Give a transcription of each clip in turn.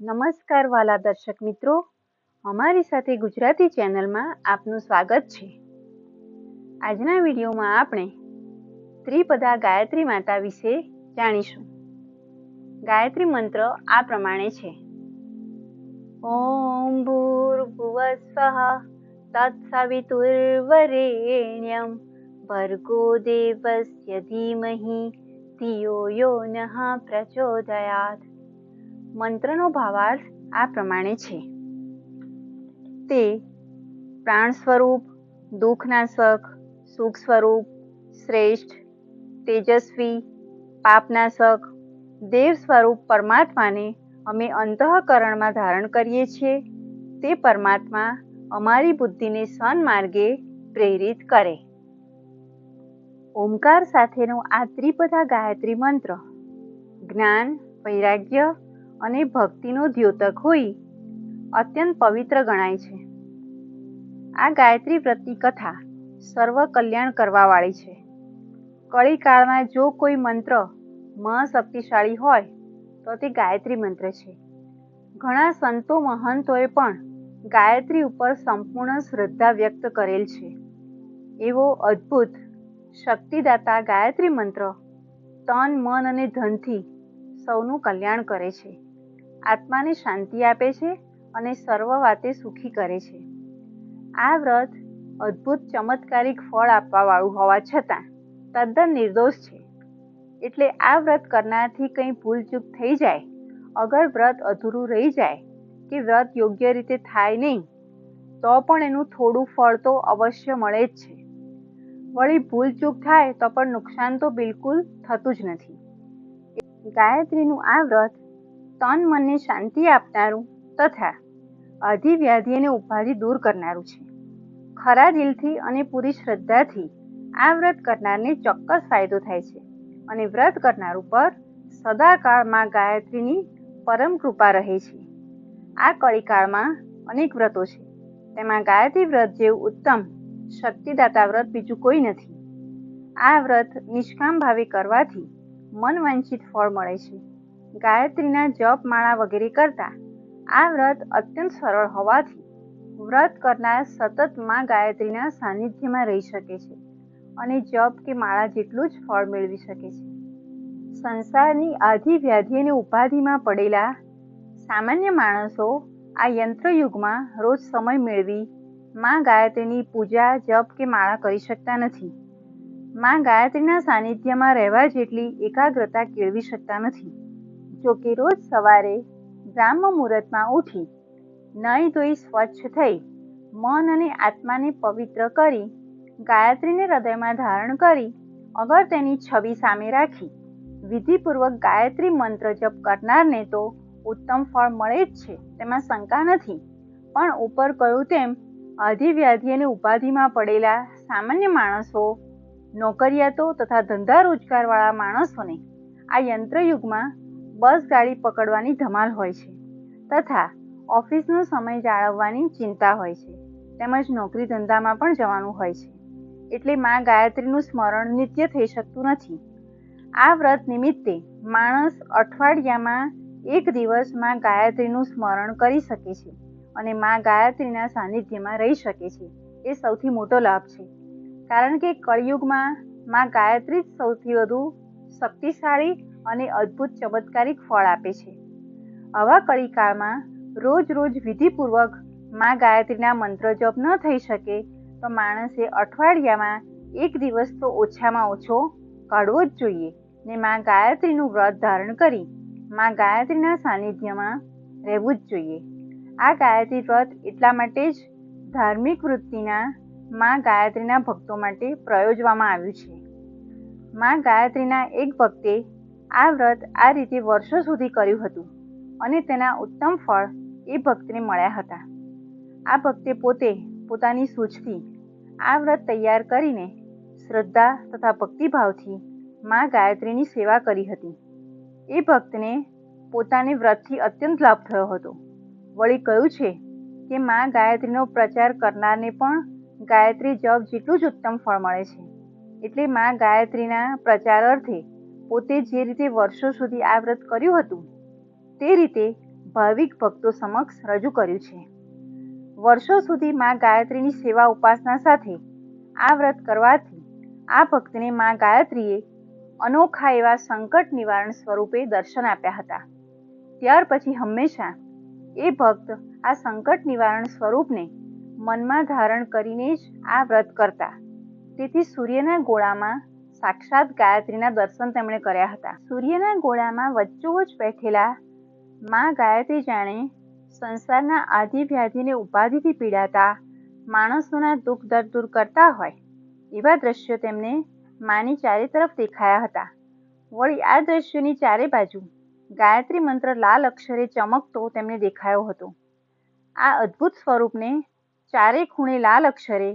નમસ્કાર વાલા દર્શક મિત્રો. અમારી સાથે ગુજરાતી ચેનલમાં આપનું સ્વાગત છે. આજના વિડીયોમાં આપણે ત્રિપદા ગાયત્રી માતા વિશે જાણીશું. ગાયત્રી મંત્ર આ પ્રમાણે છે. ઓમ ભૂર્ભુવસ્વઃ તત્સવિતુર્વરેણ્યમ ભર્ગો દેવસ્ય ધીમહિ ધિયો યો નઃ પ્રચોદયાત. મંત્રનો ભાવાર્થ આ પ્રમાણે છે. તે પ્રાણ સ્વરૂપ, દુઃખનાશક સુખ સ્વરૂપ શ્રેષ્ઠ, તેજસ્વી, પાપનાશક, દેવ સ્વરૂપ પરમાત્માને અમે અંતઃકરણમાં ધારણ કરીએ છીએ. તે પરમાત્મા અમારી બુદ્ધિને સન્માર્ગે પ્રેરિત કરે. ઓમકાર સાથેનો આ ત્રિપદા ગાયત્રી મંત્ર જ્ઞાન, વૈરાગ્ય અને ભક્તિનો દ્યોતક હોઈ અત્યંત પવિત્ર ગણાય છે. આ ગાયત્રી વ્રતની કથા સર્વ કલ્યાણ કરવાવાળી છે. કળીકાળમાં જો કોઈ મંત્ર મહાશક્તિશાળી હોય, તો તે ગાયત્રી મંત્ર છે. ઘણા સંતો મહંતોએ પણ ગાયત્રી ઉપર સંપૂર્ણ શ્રદ્ધા વ્યક્ત કરેલ છે. એવો અદ્ભુત શક્તિદાતા ગાયત્રી મંત્ર તન, મન અને ધનથી સૌનું કલ્યાણ કરે છે. આત્માને શાંતિ આપે છે અને સર્વ વાતે સુખી કરે છે. આ વ્રત અદ્ભુત ચમત્કારિક ફળ આપવાવાળું હોવા છતાં તદ્દન નિર્દોષ છે. એટલે આ વ્રત કરનારથી કંઈ ભૂલચૂક થઈ જાય, અગર વ્રત અધૂરું રહી જાય કે વ્રત યોગ્ય રીતે થાય નહીં, તો પણ એનું થોડું ફળ તો અવશ્ય મળે જ છે. વળી ભૂલચૂક થાય તો પણ નુકસાન તો બિલકુલ થતું જ નથી. ગાયત્રીનું આ વ્રત તન મનને શાંતિ આપનારું તથા અધિવ્યાધિ અને ઉપાધિ દૂર કરનારું છે. ખરા દિલથી અને પૂરી શ્રદ્ધાથી આ વ્રત કરનારને ચોક્કસ ફાયદો થાય છે અને વ્રત કરનાર ઉપર સદાકાળમાં ગાયત્રીની પરમ કૃપા રહે છે. આ કળીકાળમાં અનેક વ્રતો છે. તેમાં ગાયત્રી વ્રત જેવું ઉત્તમ શક્તિદાતા વ્રત બીજું કોઈ નથી. આ વ્રત નિષ્કામ ભાવે કરવાથી મનવાંછિત ફળ મળે છે. ગાયત્રીના જપ માળા વગેરે કરતા. આ વ્રત અત્યંત સરળ હોવાથી વ્રત કરનાર સતતમાં ગાયત્રીના સાનિધ્યમાં રહી શકે છે અને જપ કે માળા જેટલું જ ફળ મેળવી શકે છે. સંસારની આધિ વ્યાધિ ઉપાધિમાં પડેલા સામાન્ય માણસો આ યંત્રયુગમાં રોજ સમય મેળવી માં ગાયત્રીની પૂજા, જપ કે માળા કરી શકતા નથી. માં ગાયત્રીના સાનિધ્યમાં રહેવા જેટલી એકાગ્રતા કેળવી શકતા નથી. જો કે રોજ સવારે બ્રાહ્મ મુહૂર્તમાં ઉઠી નહીં ધોઈ સ્વચ્છ થઈ મન અને આત્માને પવિત્ર કરી ગાયત્રીને હૃદયમાં ધારણ કરી અગર તેની છબી સામે રાખી. વિધિપૂર્વક ગાયત્રી મંત્ર જપ કરનારને તો ઉત્તમ ફળ મળે જ છે, તેમાં શંકા નથી. પણ ઉપર કહ્યું તેમ અધિવ્યાધિ અને ઉપાધિમાં પડેલા સામાન્ય માણસો, નોકરિયાતો તથા ધંધા રોજગારવાળા માણસોને આ યંત્રયુગમાં બસ ગાડી પકડવાની ધમાલ હોય છે તથા ઓફિસનો સમય જાળવવાની ચિંતા હોય છે. તેમજ નોકરી ધંધામાં પણ જવાનું હોય છે. એટલે માં ગાયત્રીનું સ્મરણ નિત્ય થઈ શકતું નથી. આ વ્રત નિમિત્તે માણસ અઠવાડિયામાં એક દિવસમાં ગાયત્રીનું સ્મરણ કરી શકે છે અને માં ગાયત્રીના સાનિધ્યમાં રહી શકે છે. એ સૌથી મોટો લાભ છે. કારણ કે કળિયુગમાં માં ગાયત્રી જ સૌથી વધુ શક્તિશાળી અને અદ્ભુત ચમત્કારિક ફળ આપે છે. આવા કળીકાળમાં રોજ રોજ વિધિપૂર્વકમાં ગાયત્રીના મંત્ર જપ ન થઈ શકે તો માણસે અઠવાડિયામાં એક દિવસ તો ઓછામાં ઓછો કાઢવો જ જોઈએ. ને માં ગાયત્રીનું વ્રત ધારણ કરી માં ગાયત્રીના સાનિધ્યમાં રહેવું જ જોઈએ. આ ગાયત્રી વ્રત એટલા માટે જ ધાર્મિક વૃત્તિના માં ગાયત્રીના ભક્તો માટે પ્રયોજવામાં આવ્યું છે. માં ગાયત્રીના એક ભક્તે આ વ્રત આ રીતે વર્ષો સુધી કર્યું હતું અને તેના ઉત્તમ ફળ એ ભક્તને મળ્યા હતા. આ ભક્તે પોતે પોતાની સૂઝથી આ વ્રત તૈયાર કરીને શ્રદ્ધા તથા ભક્તિભાવથી મા ગાયત્રીની સેવા કરી હતી. એ ભક્તને પોતાને વ્રતથી અત્યંત લાભ થયો હતો. વળી કહ્યું છે કે મા ગાયત્રીનો પ્રચાર કરનારને પણ ગાયત્રી જપ જેટલું જ ઉત્તમ ફળ મળે છે. એટલે મા ગાયત્રીના પ્રચાર અર્થે પોતે જે રીતે વર્ષો સુધી આ વ્રત કર્યું હતું, તે રીતે ભાવિક ભક્તો સમક્ષ રજૂ કર્યું છે. વર્ષો સુધી મા ગાયત્રીની સેવા ઉપાસના સાથે આ વ્રત કરવાથી આ ભક્તને મા ગાયત્રીએ અનોખા એવા સંકટ નિવારણ સ્વરૂપે દર્શન આપ્યા હતા. ત્યાર પછી હંમેશા એ ભક્ત આ સંકટ નિવારણ સ્વરૂપને મનમાં ધારણ કરીને જ આ વ્રત કરતા. તેથી સૂર્યના ગોળામાં સાક્ષાત ગાયત્રીના દર્શન તેમણે કર્યા હતા. સૂર્યના ગોળામાં વચ્ચોવચ બેઠેલા મા ગાયત્રી જાણે સંસારના આધિ વ્યાધિને ઉપાધિથી પીડાતા માણસોના દુઃખ દર્દ દૂર કરતા હોય, એવા દ્રશ્યો તેમને માની ચારે તરફ દેખાયા હતા. વળી આ દ્રશ્યોની ચારે બાજુ ગાયત્રી મંત્ર લાલ અક્ષરે ચમકતો તેમને દેખાયો હતો. આ અદ્ભુત સ્વરૂપને ચારે ખૂણે લાલ અક્ષરે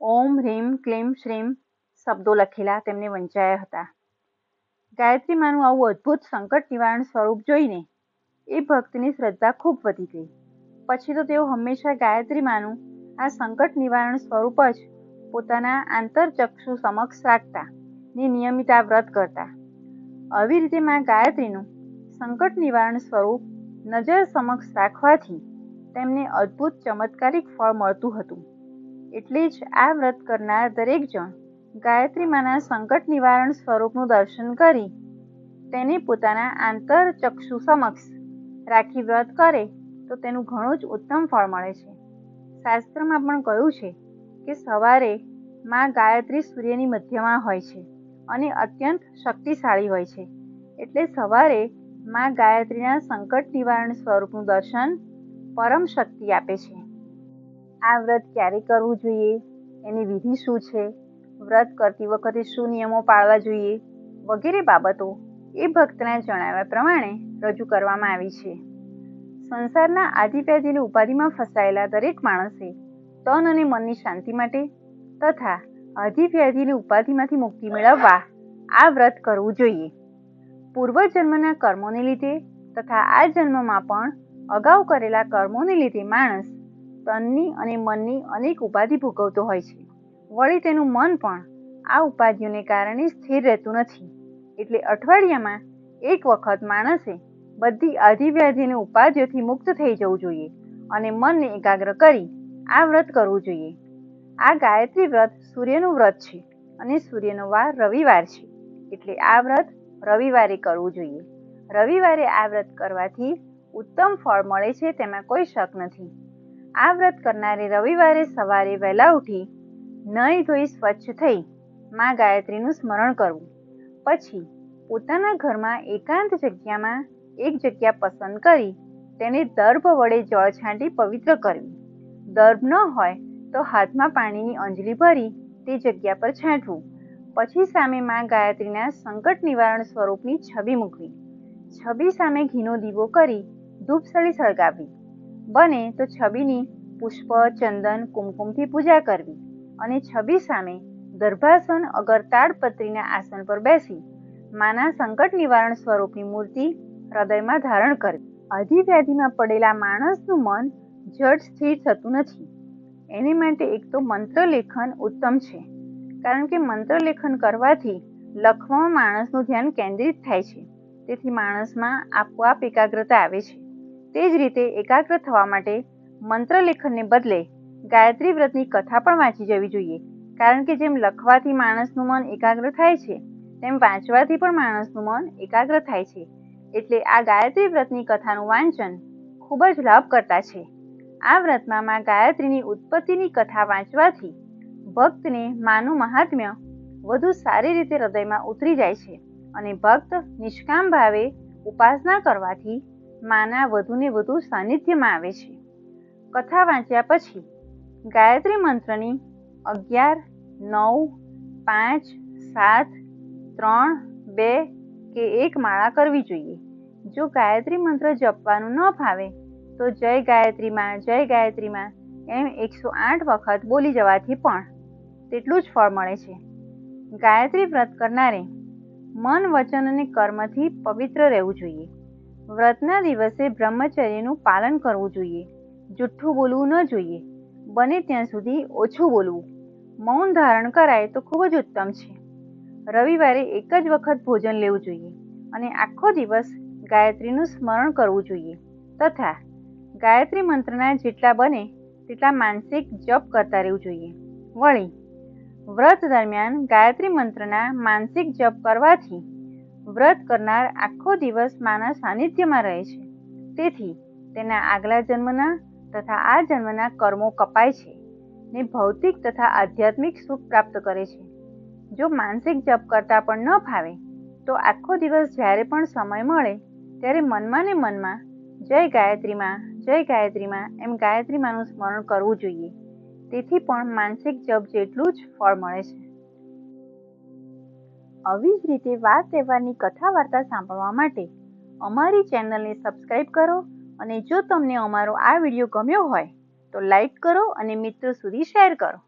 ઓમ હ્રીમ ક્લીમ, શ્રીમ શબ્દો લખેલા તેમને વંચાયા હતા. ગાયત્રી માનું આવું અદ્ભુત સંકટ નિવારણ સ્વરૂપ જોઈને એ ભક્તની શ્રદ્ધા ખૂબ વધી ગઈ. પછી તો તેઓ હંમેશા ગાયત્રી માનું આ સંકટ નિવારણ સ્વરૂપ જ પોતાના આંતરચક્ષુ સમક્ષ રાખતા ને નિયમિત આ વ્રત કરતા. આવી રીતે માં ગાયત્રીનું સંકટ નિવારણ સ્વરૂપ નજર સમક્ષ રાખવાથી તેમને અદ્ભુત ચમત્કારિક ફળ મળતું હતું. એટલે જ આ વ્રત કરનાર દરેક જણ ગાયત્રી માના સંકટ નિવારણ સ્વરૂપનું દર્શન કરી તેને પોતાના આંતરચક્ષુ સમક્ષ રાખી વ્રત કરે તો તેનું ઘણું જ ઉત્તમ ફળ મળે છે. શાસ્ત્રમાં પણ કહ્યું છે કે સવારે માં ગાયત્રી સૂર્યની મધ્યમાં હોય છે અને અત્યંત શક્તિશાળી હોય છે. એટલે સવારે માં ગાયત્રીના સંકટ નિવારણ સ્વરૂપનું દર્શન પરમ શક્તિ આપે છે. આ વ્રત ક્યારે કરવું જોઈએ? એની વિધિ શું છે? વ્રત કરતી વખતે શું નિયમો પાળવા જોઈએ વગેરે બાબતો એ ભક્તના જણાવ્યા પ્રમાણે રજૂ કરવામાં આવી છે. સંસારના આદિવ્યાધિની ઉપાધિમાં ફસાયેલા દરેક માણસે તન અને મનની શાંતિ માટે તથા અધિવ્યાધિની ઉપાધિમાંથી મુક્તિ મેળવવા આ વ્રત કરવું જોઈએ. પૂર્વજન્મના કર્મોને લીધે તથા આ જન્મમાં પણ અગાઉ કરેલા કર્મોને લીધે માણસ તનની અને મનની અનેક ઉપાધિ ભોગવતો હોય છે. વળી તેનું મન પણ આ ઉપાધિઓને કારણે સ્થિર રહેતું નથી. એટલે અઠવાડિયામાં એક વખત માણસે બધી આધિવ્યાધિને ઉપાધિઓથી મુક્ત થઈ જવું જોઈએ અને મનને એકાગ્ર કરી આ વ્રત કરવું જોઈએ. આ ગાયત્રી વ્રત સૂર્યનું વ્રત છે અને સૂર્યનો વાર રવિવાર છે. એટલે આ વ્રત રવિવારે કરવું જોઈએ. રવિવારે આ વ્રત કરવાથી ઉત્તમ ફળ મળે છે તેમાં કોઈ શક નથી. આ વ્રત કરનારે રવિવારે સવારે વહેલા ઉઠી નહીં ધોઈ સ્વચ્છ થઈ મા ગાયત્રીનું સ્મરણ કરવું. પછી પોતાના ઘરમાં એકાંત જગ્યામાં એક જગ્યા પસંદ કરી તેને દર્ભ વડે જળ છાંટી પવિત્ર કરવી દર્ભ ન હોય તો હાથમાં પાણીની અંજલી ભરી તે જગ્યા પર છાંટવું પછી સામે માં ગાયત્રીના સંકટ નિવારણ સ્વરૂપની છબી મૂકવી. છબી સામે ઘીનો દીવો કરી ધૂપસળી સળગાવી. બને તો છબીની પુષ્પ, ચંદન, કુમકુમથી પૂજા કરવી. અને છબી સામે દર્ભાસન અગર તાડપત્રીના આસન પર બેસી માના સંકટ નિવારણ સ્વરૂપની મૂર્તિ હૃદયમાં ધારણ કરવી અધિવ્યાધિમાં પડેલા માણસનું મન જડ સ્થિર થતું નથી. એને માટે એક તો મંત્ર લેખન ઉત્તમ છે, કારણ કે મંત્ર લેખન કરવાથી લખવામાં માણસનું ધ્યાન કેન્દ્રિત થાય છે. તેથી માણસમાં આપોઆપ એકાગ્રતા આવે છે. તે જ રીતે એકાગ્ર થવા માટે મંત્ર લેખનને બદલે ગાયત્રી વ્રતની કથા પણ વાંચી જવી જોઈએ. કારણ કે જેમ લખવાથી માણસનું મન એકાગ્ર થાય છે, તેમ વાંચવાથી પણ માણસનું મન એકાગ્ર થાય છે. એટલે આ ગાયત્રી વ્રતની કથાનું વાંચન ખૂબ જ લાભ કરતા છે. આ વ્રતમાં માં ગાયત્રીની ઉત્પત્તિની કથા વાંચવાથી ભક્તને માનું મહાત્મ્ય વધુ સારી રીતે હૃદયમાં ઉતરી જાય છે અને ભક્ત નિષ્કામ ભાવે ઉપાસના કરવાથી માના વધુને વધુ સાનિધ્યમાં આવે છે. કથા વાંચ્યા પછી ગાયત્રી મંત્રની અગિયાર, નવ, પાંચ, સાત, ત્રણ, બે કે એક માળા કરવી જોઈએ. જો ગાયત્રી મંત્ર જપવાનું ન ફાવે, તો જય ગાયત્રીમાં જય ગાયત્રીમાં એમ એકસો આઠ વખત બોલી જવાથી પણ તેટલું જ ફળ મળે છે. ગાયત્રી વ્રત કરનારે મન, વચન અને કર્મથી પવિત્ર રહેવું જોઈએ. વ્રતના દિવસે બ્રહ્મચર્યનું પાલન કરવું જોઈએ. જુઠ્ઠું બોલવું ન જોઈએ. બને ત્યાં સુધી ઓછું બોલવું. મૌન ધારણ કરાય તો ખૂબ જ ઉત્તમ છે. રવિવારે એક જ વખત ભોજન લેવું જોઈએ અને આખો દિવસ ગાયત્રીનું સ્મરણ કરવું જોઈએ તથા ગાયત્રી મંત્રના જેટલા બને તેટલા માનસિક જપ કરતા રહેવું જોઈએ. વળી, વ્રત દરમિયાન ગાયત્રી મંત્રના માનસિક જપ કરવાથી વ્રત કરનાર આખો દિવસ માના સાનિધ્યમાં રહે છે. તેથી, તેના આગલા જન્મના તથા આ જન્મના કર્મો કપાય છે ને ભૌતિક તથા આધ્યાત્મિક સુખ પ્રાપ્ત કરે છે. જો માનસિક જપ કરતા પણ ન ફાવે, તો આખો દિવસ જ્યારે પણ સમય મળે, ત્યારે મનમાં ને મનમાં, જય ગાયત્રીમાં જય ગાયત્રીમાં, એમ ગાયત્રીમાંનું સ્મરણ કરવું જોઈએ. તેથી પણ માનસિક જપ જેટલું જ ફળ મળે છે. આવી જ રીતે વાત તહેવારની કથા વાર્તા સાંભળવા માટે અમારી ચેનલને સબસ્ક્રાઈબ કરો અને જો તમને અમારો આ વીડિયો ગમ્યો હોય, તો લાઈક કરો અને મિત્રો સુધી શેર કરો.